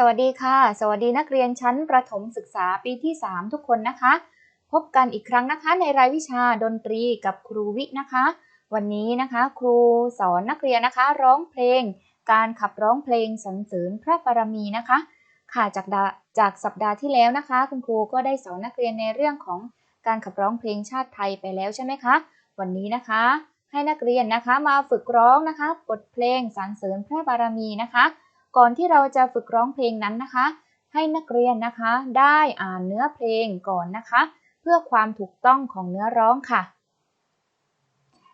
สวัสดีค่ะ สวัสดีนักเรียนชั้นประถมศึกษาปีที่ 3 ทุกคนนะคะ พบกันอีกครั้งนะคะในรายวิชาดนตรีกับครูวินะคะ วันนี้นะคะครูสอนนักเรียนนะคะ ร้องเพลง การขับร้องเพลงสรรเสริญพระบารมีนะคะ ค่ะจากดาจากสัปดาห์ที่แล้วนะคะ คุณครูก็ได้สอนนักเรียนในเรื่องของการขับร้องเพลงชาติไทยไปแล้วใช่ไหมคะ วันนี้นะคะ ให้นักเรียนนะคะมาฝึกร้องนะคะบทเพลงสรรเสริญพระบารมีนะคะ ก่อนที่เราจะฝึกร้องเพลงนั้นนะคะ ให้นักเรียนนะคะ ได้อ่านเนื้อเพลงก่อนนะคะ เพื่อความถูกต้องของเนื้อร้องค่ะ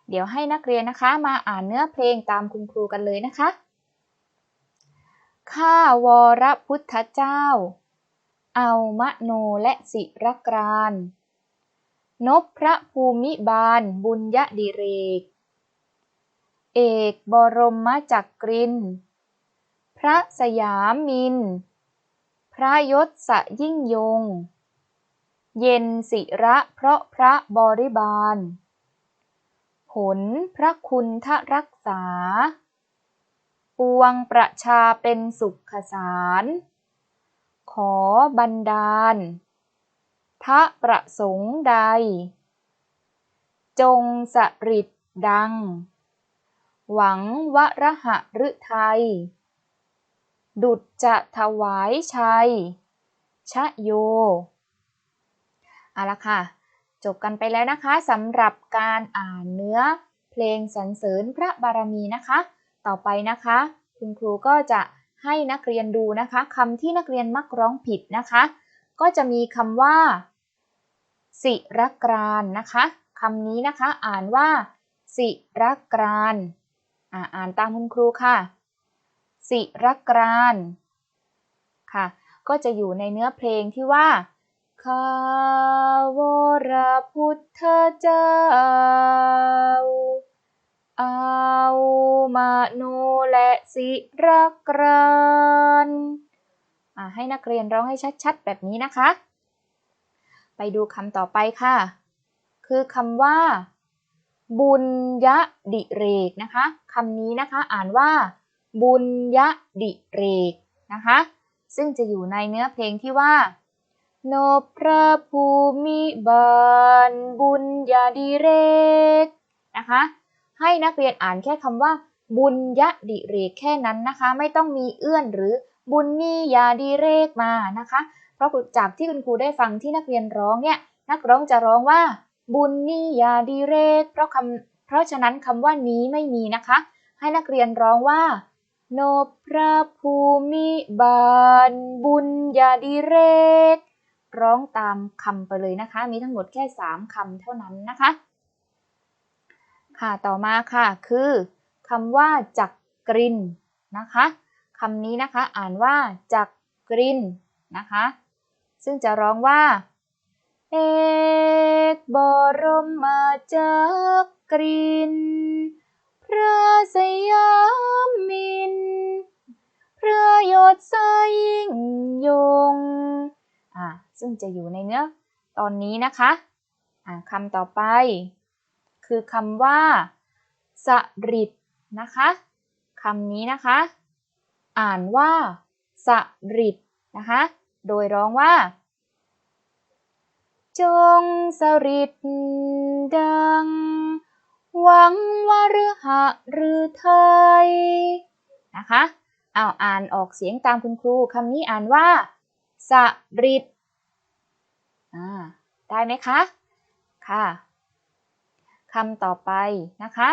เดี๋ยวให้นักเรียนนะคะมาอ่านเนื้อเพลงตามคุณครูกันเลยนะคะข้าวรพุทธเจ้า เอามะโนและสิรกราน นบพระภูมิบาลบุญยดิเรก เอกบรมจักริน ระสยามิน พระยศสยิ่งยง เย็นศิระเพราะพระบริบาล ผลพระคุณทรักษา ปวงประชาเป็นสุขสาร ขอบันดาล ทะประสงค์ใด จงสริดดัง หวังวรหะฤทัย ดุจจะถวายชัย ชะโย เอาละค่ะ จบกันไปแล้วนะคะสำหรับการอ่านเนื้อเพลงสรรเสริญพระบารมีนะคะ ต่อไปนะคะ คุณครูก็จะให้นักเรียนดูนะคะคำที่นักเรียนมักร้องผิดนะคะ ก็จะมีคำว่า สิรกรานนะคะคำนี้นะคะอ่านว่า สิรกรานอ่าอ่านตามคุณครูค่ะ สิรกรานค่ะก็จะอยู่ในเนื้อเพลงที่ว่าข้าวรพุทธเจ้า เอามาโนและสิรกรานอ่าให้นักเรียนร้องให้ชัดๆ แบบนี้นะคะ ไปดูคำต่อไปค่ะ คือคำว่า บุญยะดิเรกนะคะคำนี้นะคะอ่านว่า บุญยดิเรกนะคะ ซึ่งจะอยู่ในเนื้อเพลงที่ว่า โนพระภูมิบาลบุญญาดิเรกนะคะ ให้นักเรียนอ่านแค่คำว่า บุญยดิเรกแค่นั้นนะคะ ไม่ต้องมีเอื้อนหรือบุญนียาดิเรกมานะคะ เพราะจากที่คุณครูได้ฟังที่นักเรียนร้องเนี่ยนักร้องจะร้องว่า บุญนียาดิเรก เพราะคำเพราะฉะนั้นคำว่านี้ไม่มีนะคะ ให้นักเรียนร้องว่า โนพระภูมิบาล บุญญาดิเรก ร้องตามคำไปเลยนะคะ มีทั้งหมดแค่ 3คำเท่านั้นนะคะ ค่ะต่อมาค่ะ คือคำว่าจักกรินนะคะคำนี้นะคะอ่านว่าจักกรินนะคะ ซึ่งจะร้องว่าเอกบรมมาจักกริน พระสยามมิ ซึ่งจะอยู่ในเนื้อตอนนี้นะคะอ่าคำต่อไป คือคำว่าสริดนะคะคำนี้นะคะ อ่านว่าสริดนะคะ โดยร้องว่า จงสริดดัง หวังว่าหรือหะหรือไทยนะคะเอาอ่านออกเสียงตามคุณครูคำนี้อ่านว่าสริด ได้ไหมคะ ค่ะคำต่อไปนะคะ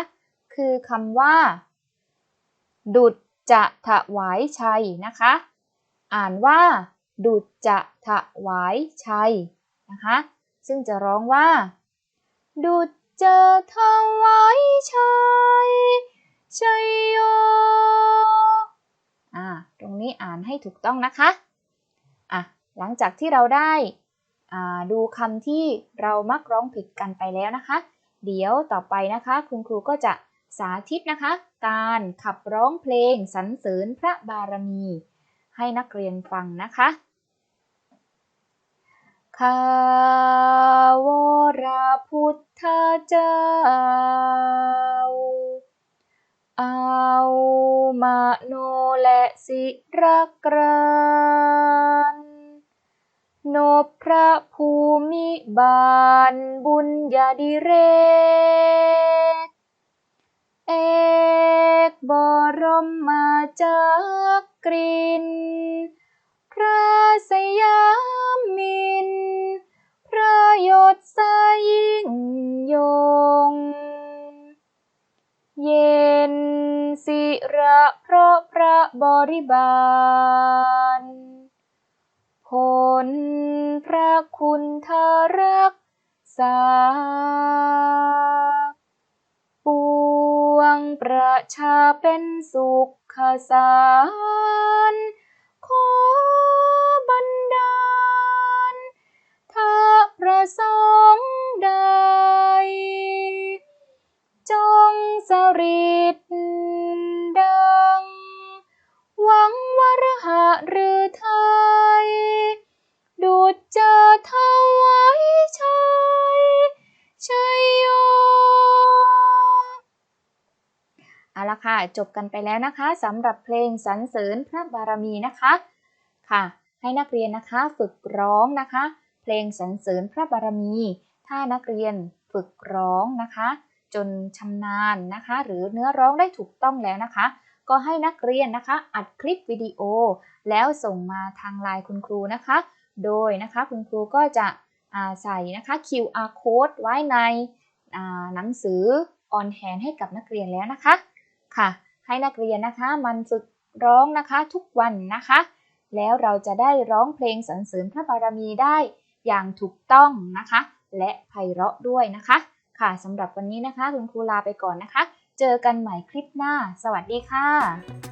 คือคำว่า ดุจจะถวายชัยนะคะ อ่านว่า ดุจจะถวายชัยนะคะ ซึ่งจะร้องว่า ดุจจะถวายชัยชัยโยอ่าตรงนี้อ่านให้ถูกต้องนะคะอะหลังจากที่เราได้ ดูคำที่เรามักร้องผิดกันไปแล้วนะคะ เดี๋ยวต่อไปนะคะ คุณครูก็จะสาธิตนะคะ การขับร้องเพลงสรรเสริญพระบารมี ให้นักเรียนฟังนะคะข้าวราพุทธเจ้า เอามาโนและสิรกรานนบ ระภูมิบาลบุญญาดิเรก เอกบรมมาจากกริน พระสยามมิน พระยศสยิ่งยง เย็นสิระเพราะพระบริบาล ผลพระคุณทารักษา ปวงประชาเป็นสุขสารขอบันดาลถ้าประสงค์ใด จงสริ เอาละค่ะ จบกันไปแล้วนะคะสำหรับเพลงสรรเสริญพระบารมีนะคะค่ะ ให้นักเรียนนะคะฝึกร้องนะคะ เพลงสรรเสริญพระบารมี ถ้านักเรียนฝึกร้องนะคะ จนชำนาญนะคะ หรือเนื้อร้องได้ถูกต้องแล้วนะคะ ก็ให้นักเรียนนะคะ อัดคลิปวิดีโอ แล้วส่งมาทางไลน์คุณครูนะคะ โดยนะคะคุณครูก็จะใส่นะคะ QR code ไว้ในหนังสือ on hand ให้กับนักเรียนแล้วนะคะ ค่ะ ให้นักเรียนนะคะมันฝึกร้องนะคะทุกวันนะคะ แล้วเราจะได้ร้องเพลงสรรเสริญพระบารมีได้อย่างถูกต้องนะคะ และไพเราะด้วยนะคะ ค่ะสำหรับวันนี้นะคะ คุณครูลาไปก่อนนะคะ เจอกันใหม่คลิปหน้า สวัสดีค่ะ